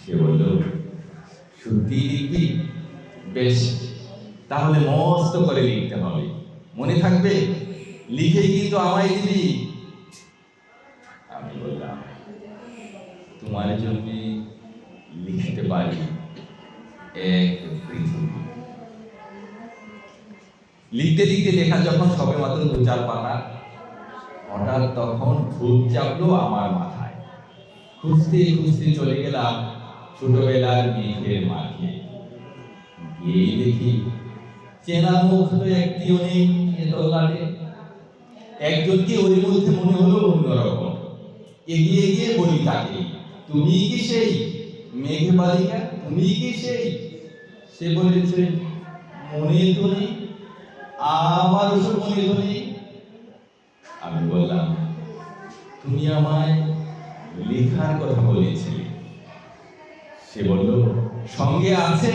সে বলল, সত্যি লিখবি বেশ। তাহলে মস্ত করে লিখতে হবে। মনে থাকবে? লিখে কিন্তু আমায় দিবি। আমি বললাম, তোমার জন্য লিখতে পারি এক পৃথিবী লিখতে লিখতে লেখা যখন সবে মাত্র দু চার পাতা, হঠাৎ তখন ভূত চাপলো আমার মাথায়। খুঁজতে খুঁজতে চলে গেলাম ছোটবেলার মেঘের মাঠে। গিয়ে দেখি চেনা মুখ তো একটিও নেই একজনকে ওই মধ্যে মনে হলো অন্যরকম। এগিয়ে গিয়ে বলি তাকে, তুমি কি সেই মেঘ বালিকা? তুমি কি সেই? সে বলেছে, মনে তো নেই আমার মনে তো নেই। আমি বললাম, তুমি আমায় লেখার কথা বলেছিলে সে বলল, সঙ্গে আছে,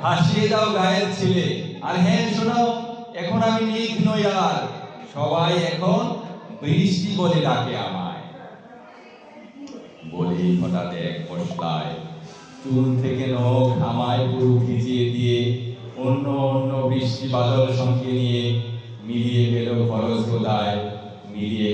ভাসিয়ে দাও গায়ের ছেলে। আর হ্যাঁ শোনো এখন আমি মেঘ নই আর। সবাই এখন বৃষ্টি বলে ডাকে আমায়। বলেই হঠাৎ এক পশলায় চুল থেকে নখ আমায় পুরো ভিজিয়ে দিয়ে অন্য অন্য বৃষ্টি বাদল সঙ্গে নিয়ে মিলিয়ে গেল খরচ কোথায় মিলিয়ে